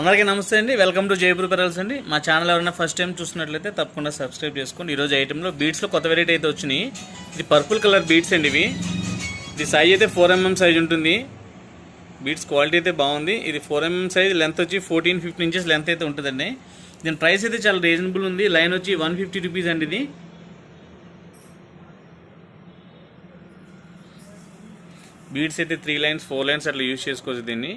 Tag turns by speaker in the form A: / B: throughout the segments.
A: అందరికీ నమస్తే అండి. వెల్కమ్ టు జైపూర్ పెరల్స్ అండి. మా ఛానల్ ఎవరైనా ఫస్ట్ టైం చూసినట్లయితే తప్పకుండా సబ్స్క్రైబ్ చేసుకోండి. ఈరోజు ఐటెంలో బీట్స్లో కొత్త వెరైటీ అయితే వచ్చినాయి. ఇది పర్పుల్ కలర్ బీట్స్ అండి ఇవి. ఇది సైజ్ అయితే ఫోర్ ఎంఎం సైజ్ ఉంటుంది. బీట్స్ క్వాలిటీ అయితే బాగుంది. ఇది ఫోర్ ఎంఎం సైజ్ లెంత్ వచ్చి ఫోర్టీన్ ఫిఫ్టీన్ ఇంచెస్ లెంత్ అయితే ఉంటుందండి. దీని ప్రైస్ అయితే చాలా రీజనబుల్ ఉంది. లైన్ వచ్చి వన్ ఫిఫ్టీ రూపీస్ అండి ఇది. బీడ్స్ అయితే త్రీ లైన్స్ ఫోర్ లైన్స్ అట్లా యూజ్ చేసుకోవచ్చు దీన్ని.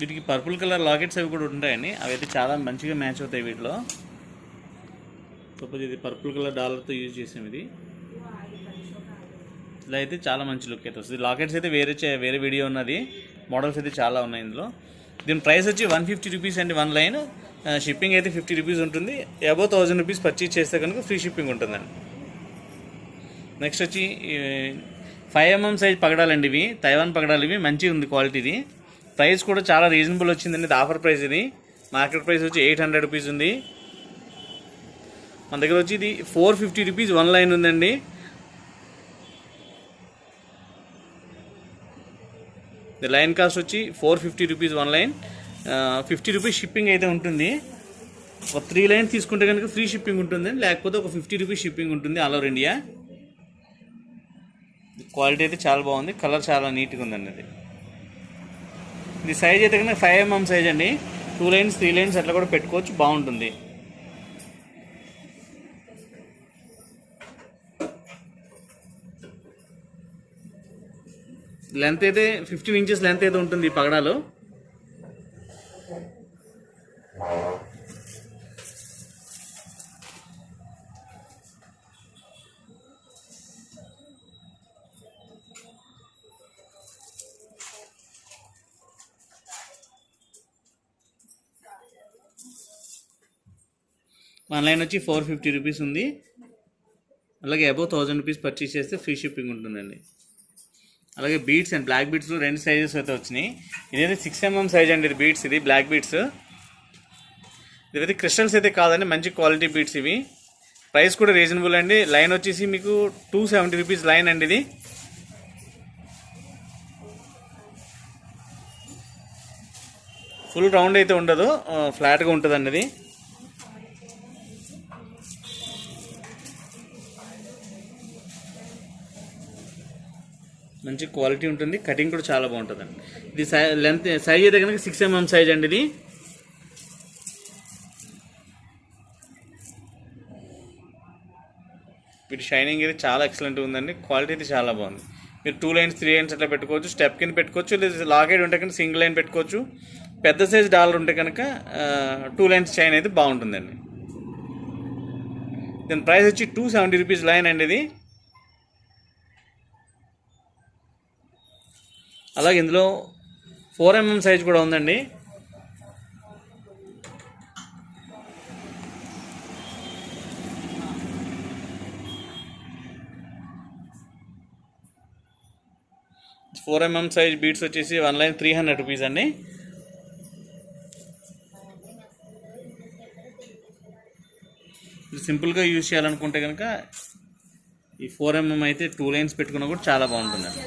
A: వీటికి పర్పుల్ కలర్ లాకెట్స్ అవి కూడా ఉంటాయండి. అవి అయితే చాలా మంచిగా మ్యాచ్ అవుతాయి వీటిలో. సపోజ్ ఇది పర్పుల్ కలర్ డాలర్తో యూజ్ చేసాం ఇది. ఇలా అయితే చాలా మంచి లుక్ అయితే వస్తుంది. లాకెట్స్ అయితే వేరే చే- వేరే వీడియో ఉన్నది. మోడల్స్ అయితే చాలా ఉన్నాయి ఇందులో. దీని ప్రైస్ వచ్చి వన్ ఫిఫ్టీ రూపీస్ అండి వన్ లైన్. షిప్పింగ్ అయితే ఫిఫ్టీ రూపీస్ ఉంటుంది. అబౌవ్ థౌజండ్ రూపీస్ పర్చేజ్ చేస్తే కనుక ఫ్రీ షిప్పింగ్ ఉంటుందండి. నెక్స్ట్ వచ్చి ఫైవ్ ఎంఎం సైజ్ పగడాలండి ఇవి. తైవాన్ పగడాలు ఇవి. మంచిగా ఉంది క్వాలిటీది. ప్రైస్ కూడా చాలా రీజనబుల్ వచ్చిందండి. ఇది ఆఫర్ ప్రైస్ ఇది. మార్కెట్ ప్రైస్ వచ్చి ఎయిట్ హండ్రెడ్ రూపీస్ ఉంది. మన దగ్గర వచ్చి ఇది four fifty rupees one line ఉందండి. ఇది లైన్ కాస్ట్ వచ్చి four fifty rupees one line. Fifty rupees shipping అయితే ఉంటుంది. ఒక త్రీ లైన్ తీసుకుంటే కనుక ఫ్రీ షిప్పింగ్ ఉంటుంది. లేకపోతే ఒక ఫిఫ్టీ రూపీస్ షిప్పింగ్ ఉంటుంది ఆల్ ఓవర్ ఇండియా. క్వాలిటీ అయితే చాలా బాగుంది. కలర్ చాలా నీట్గా ఉందండి అది. ఇది సైజ్ అయితే కనుక ఫైవ్ ఎంఎం సైజ్ అండి. టూ లైన్స్ త్రీ లైన్స్ అట్లా కూడా పెట్టుకోవచ్చు బాగుంటుంది. లెంత్ అయితే ఫిఫ్టీన్ ఇంచెస్ లెంత్ అయితే ఉంటుంది ఈ పగడాలు. వన్ లైన్ వచ్చి ఫోర్ ఫిఫ్టీ రూపీస్ ఉంది. అలాగే అబౌవ్ థౌజండ్ రూపీస్ పర్చేస్ చేస్తే ఫ్రీ షిప్పింగ్ ఉంటుందండి. అలాగే బీట్స్ అండ్ బ్లాక్ బీట్స్లో రెండు సైజెస్ అయితే వచ్చినాయి. ఇదైతే సిక్స్ ఎంఎం సైజ్ అండి ఇది బీట్స్ ఇది బ్లాక్ బీట్స్. ఇదైతే క్రిస్టల్స్ అయితే కాదండి మంచి క్వాలిటీ బీట్స్ ఇవి. ప్రైస్ కూడా రీజనబుల్ అండి. లైన్ వచ్చేసి మీకు టూ సెవెంటీ రూపీస్ లైన్ అండి ఇది. ఫుల్ రౌండ్ అయితే ఉండదు ఫ్లాట్గా ఉంటుందండి ఇది. మంచి క్వాలిటీ ఉంటుంది. కటింగ్ కూడా చాలా బాగుంటుందండి. ఇది సై లెంత్ సైజ్ అయితే కనుక సిక్స్ ఎంఎం సైజ్ అండి ఇది. వీటి షైనింగ్ అయితే చాలా ఎక్సలెంట్ ఉందండి. క్వాలిటీ అయితే చాలా బాగుంది. మీరు టూ లైన్స్ త్రీ లైన్స్ అట్లా పెట్టుకోవచ్చు. స్టెప్ కింద పెట్టుకోవచ్చు. లేదా లాకెట్ ఉంటే కనుక సింగిల్ లైన్ పెట్టుకోవచ్చు. పెద్ద సైజ్ డాలర్ ఉంటే కనుక టూ లైన్స్ చైన్ అయితే బాగుంటుందండి. దీని ప్రైస్ వచ్చి టూ సెవెంటీ రూపీస్ లైన్ అండి ఇది. అలాగే ఇందులో ఫోర్ ఎంఎం సైజ్ కూడా ఉందండి. ఫోర్ ఎంఎం సైజ్ బీట్స్ వచ్చేసి one line three hundred rupees అండి. సింపుల్గా యూజ్ చేయాలనుకుంటే కనుక ఈ ఫోర్ ఎంఎం అయితే టూ లైన్స్ పెట్టుకున్నా కూడా చాలా బాగుంటుందండి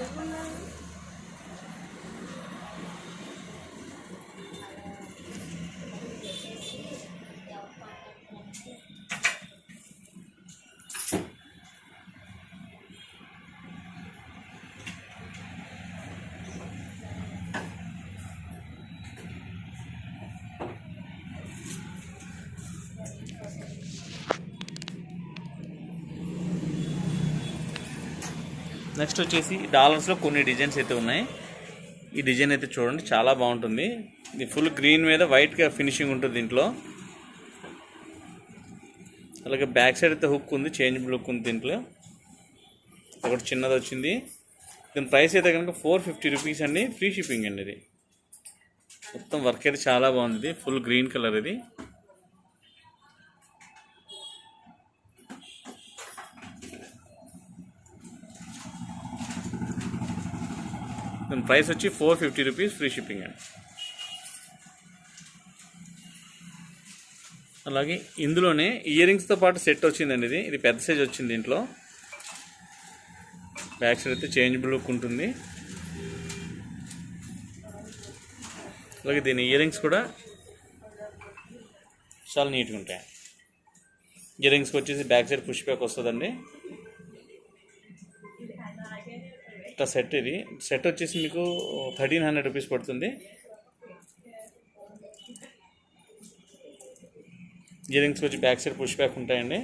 A: నెక్స్ట్ వచ్చేసి డాలర్స్లో కొన్ని డిజైన్స్ అయితే ఉన్నాయి. ఈ డిజైన్ అయితే చూడండి చాలా బాగుంటుంది. ఇది ఫుల్ గ్రీన్ మీద వైట్గా ఫినిషింగ్ ఉంటుంది దీంట్లో. అలాగే బ్యాక్ సైడ్ అయితే హుక్ ఉంది చేంజబుల్ హుక్ ఉంది దీంట్లో. ఒకటి చిన్నది వచ్చింది. దీని ప్రైస్ అయితే కనుక ఫోర్ ఫిఫ్టీ రూపీస్ అండి ఫ్రీ షిప్పింగ్ అండి ఇది. మొత్తం వర్క్ అయితే చాలా బాగుంది ఫుల్ గ్రీన్ కలర్ ఇది. దాని ప్రైస్ వచ్చి four fifty rupees free shipping అండి. అలాగే ఇందులోనే ఇయర్ రింగ్స్తో పాటు సెట్ వచ్చిందండి ఇది. ఇది పెద్ద సైజ్ వచ్చింది దీంట్లో. బ్యాక్ సైడ్ అయితే చేంజబుల్ లుక్ ఉంటుంది. అలాగే దీని ఇయర్ రింగ్స్ కూడా చాలా నీట్గా ఉంటాయి. ఇయర్ రింగ్స్కి వచ్చేసి బ్యాక్ సైడ్ పుష్ బ్యాక్ వస్తుందండి. ఇట్లా సెట్ ఇది. సెట్ వచ్చేసి మీకు థర్టీన్ హండ్రెడ్ రూపీస్ పడుతుంది. ఇయర్ రింగ్స్కి వచ్చి బ్యాక్ సైడ్ పుష్ బ్యాక్ ఉంటాయండి.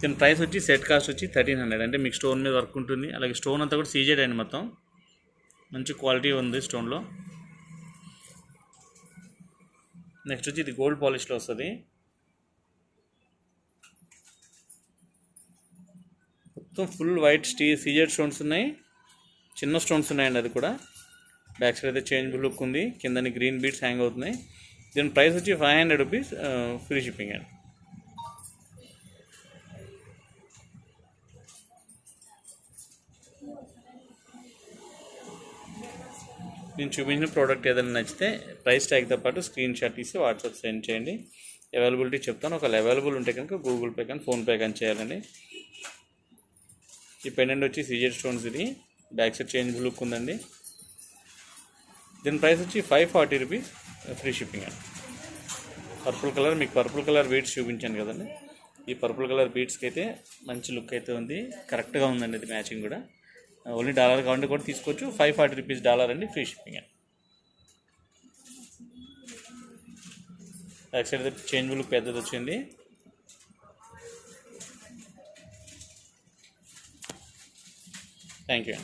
A: దీని ప్రైస్ వచ్చి సెట్ కాస్ట్ వచ్చి థర్టీన్ హండ్రెడ్. అంటే మీకు స్టోన్ మీద వర్క్ ఉంటుంది. అలాగే స్టోన్ అంతా కూడా సీజెడ్ అండి మొత్తం. మంచి క్వాలిటీ ఉంది స్టోన్లో. నెక్స్ట్ వచ్చి ఇది గోల్డ్ పాలిష్లో వస్తుంది. మొత్తం ఫుల్ వైట్ స్టీ సీజెడ్ స్టోన్స్ ఉన్నాయి. చిన్న స్టోన్స్ ఉన్నాయండి అది కూడా. బ్యాక్ సైడ్ అయితే చేంజ్ లుక్ ఉంది. కిందని గ్రీన్ బీట్స్ హ్యాంగ్ అవుతున్నాయి. దీని ప్రైస్ వచ్చి five hundred rupees free shipping అండి. నేను చూపించిన ప్రోడక్ట్ ఏదైనా నచ్చితే ప్రైస్ ట్యాగ్తో పాటు స్క్రీన్ షాట్ తీసి వాట్సాప్ సెండ్ చేయండి. అవైలబిలిటీ చెప్తాను. ఒకవేళ అవైలబుల్ ఉంటే కనుక గూగుల్ పే కానీ ఫోన్పే కానీ చేయాలండి. ఈ పెండెంట్ వచ్చి సీజర్ స్టోన్స్ ఇది. బ్యాక్ సైడ్ చేంజ్ లుక్ ఉందండి. దీని ప్రైస్ వచ్చి five forty rupees free shipping అండి. పర్పుల్ కలర్ మీకు పర్పుల్ కలర్ బీట్స్ చూపించాను కదండి. ఈ పర్పుల్ కలర్ బీట్స్కి అయితే మంచి లుక్ అయితే ఉంది. కరెక్ట్గా ఉందండి ఇది మ్యాచింగ్ కూడా. ఓన్లీ డాలర్ కావాలంటే కూడా తీసుకోవచ్చు. ఫైవ్ ఫార్టీ రూపీస్ డాలర్ అండి ఫ్రీ షిప్పింగ్ అండి. బ్యాక్ సైడ్ చేంజ్ లుక్ పెద్దది వచ్చింది. Thank you.